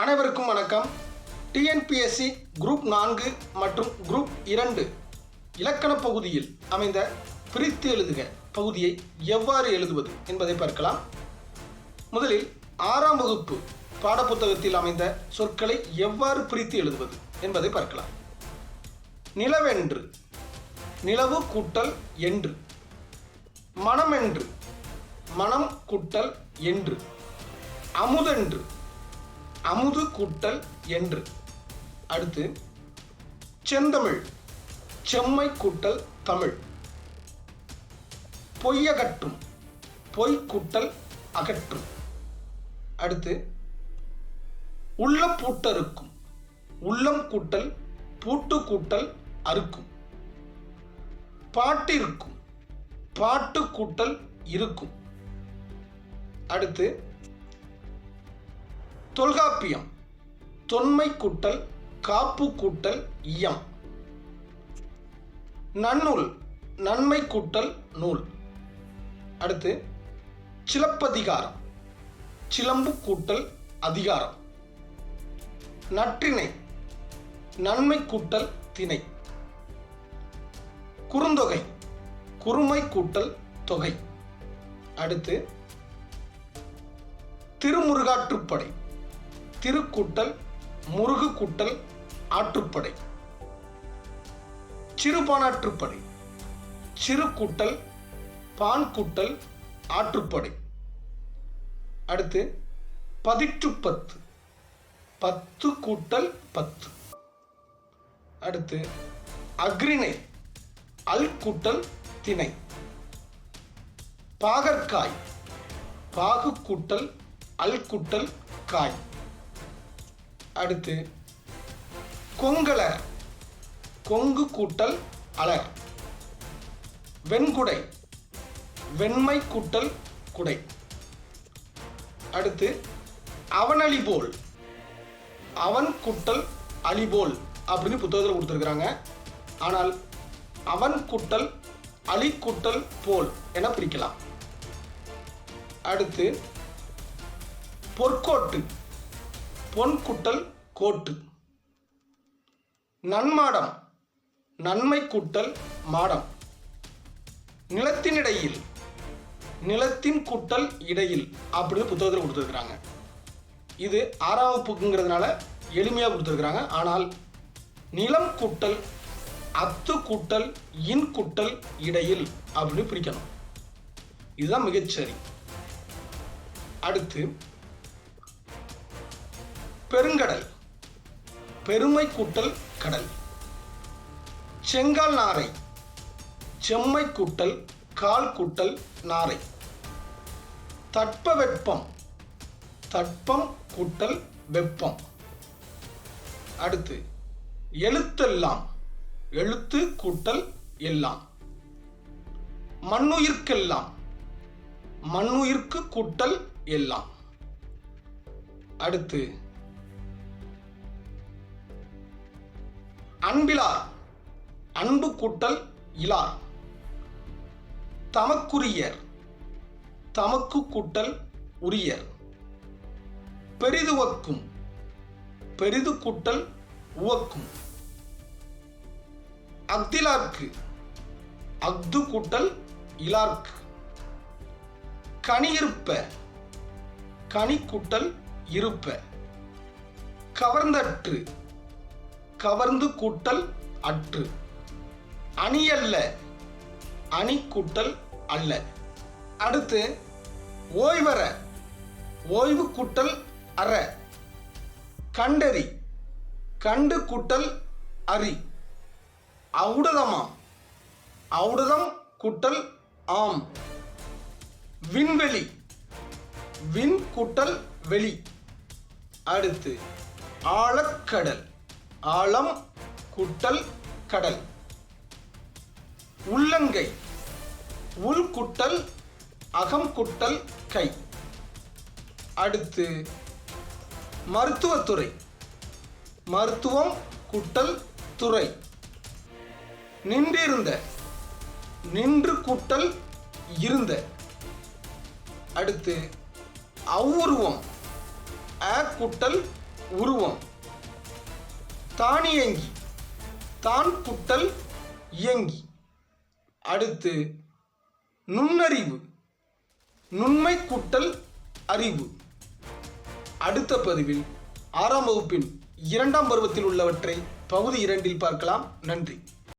அனைவருக்கும் வணக்கம். TNPSC group நான்கு மற்றும் குரூப் இரண்டு இலக்கண பகுதியில் அமைந்த பிரித்து எழுதுக பகுதியை எவ்வாறு எழுதுவது என்பதை பார்க்கலாம். முதலில் ஆறாம் வகுப்பு பாடப்புத்தகத்தில் அமைந்த சொற்களை எவ்வாறு பிரித்து எழுதுவது என்பதை பார்க்கலாம். நிலவென்று நிலவு கூட்டல் என்று மனமென்று மனம் கூட்டல் என்று அமுதென்று அமுது கூட்டல் என்று. அடுத்து செந்தமிழ் செம்மை கூட்டல் தமிழ். பொய்யகற்றும் பொய் கூட்டல் அகற்றும். அடுத்து உள்ள பூட்டறுக்கும் உள்ளம் கூட்டல் பூட்டு கூட்டல் அறுக்கும். பாட்டிருக்கும் பாட்டு கூட்டல் இருக்கும். அடுத்து தொல்காப்பியம். தொன்மை கூட்டல் காப்பு கூட்டல் இயம் நன்னூல் நன்மை கூட்டல் நூல். அடுத்து சிலப்பதிகாரம். சிலம்பு கூட்டல் அதிகாரம். நற்றிணை. நன்மை கூட்டல் திணை. குறுந்தொகை. குறுமை கூட்டல் தொகை. அடுத்து திருமுருகாற்றுப்படை. திருக்கூட்டல் முருகு கூட்டல் ஆற்றுப்படை. சிறுபானாற்றுப்படை. சிறுக்கூட்டல் பான்கூட்டல் ஆற்றுப்படை. அடுத்து பதிற்றுப்பத்து. பத்து கூட்டல் பத்து. அடுத்து அக்ரிணை அல் கூட்டல் திணை. பாகற்காய். பாகு கூட்டல் அல் கூட்டல் காய். அடுத்து கொங்கல கொங்கு கூட்டல் அலர் வெண்குடை வெண்மை கூட்டல் குடை. அடுத்து அவனளிபோல் அவன் குட்டல் அலிபோல் அப்படின்னு புத்தகத்தில் கொடுத்துருக்குறாங்க. ஆனால் அவன் கூட்டல் அலி குட்டல் போல் என பிரிக்கலாம். அடுத்து பொற்கோட்டு. பொன்குட்டல் கோட்டு. நன்மாடம் நன்மை கூட்டல் மாடம். நிலத்தினிடையில் நிலத்தின் கூட்டல் இடையில் அப்படின்னு புத்தகத்தில் கொடுத்துருக்குறாங்க. இது ஆறாம் வகுப்புங்கிறதுனால எளிமையாக கொடுத்துருக்குறாங்க. ஆனால் நிலம் கூட்டல் அத்து கூட்டல் இன் கூட்டல் இடையில் அப்படின்னு பிரிக்கணும். இதுதான் மிகச்சரி. அடுத்து பெருங்கடல். பெருமை கூட்டல் கடல். செங்கால் நாரை. செம்மை கூட்டல் கால் கூட்டல் நாரை. தட்ப வெப்பம். தட்பம் கூட்டல் வெப்பம். அடுத்து எழுத்தெல்லாம். எழுத்து கூட்டல் எல்லாம். மண்ணுயிர்க்கெல்லாம். மண்ணுயிர்க்கு கூட்டல் எல்லாம். அடுத்து அன்பிலார் அன்பு கூட்டல் இலார். தமக்குரியர் தமக்கு கூட்டல் உரியர். பெரிதுவக்கும் பெரிது கூட்டல் உவக்கும். அக்திலார்க்கு அக்து கூட்டல் இலார்க்கு. கனியிருப்ப கனி கூட்டல் இருப்ப. கவர்ந்தற்று கவர்ந்து கூட்டல் அற்று. அணியல்ல அணி கூட்டல் அல்ல. அடுத்து ஓய்வற ஓய்வு கூட்டல் அற. கண்டறி கண்டு கூட்டல் அறி. அவுடதமாம் அவுடதம் கூட்டல் ஆம். விண்வெளி விண் கூட்டல் வெளி. அடுத்து ஆழக்கடல். ஆழம் கூட்டல் கடல். உள்ளங்கை உள் குட்டல் அகம் குட்டல் கை. அடுத்து மருத்துவத்துறை. மருத்துவம் குட்டல் துறை. நின்றிருந்த நின்று கூட்டல் இருந்த. அடுத்து அவ்வுருவம் அ கூட்டல் உருவம். தானியங்கி தான் குட்டல் இயங்கி. அடுத்து நுண்ணறிவு நுண்மை கூட்டல் அறிவு. அடுத்த பதிவில் ஆறாம் வகுப்பின் இரண்டாம் பருவத்தில் உள்ளவற்றை பகுதி இரண்டில் பார்க்கலாம். நன்றி.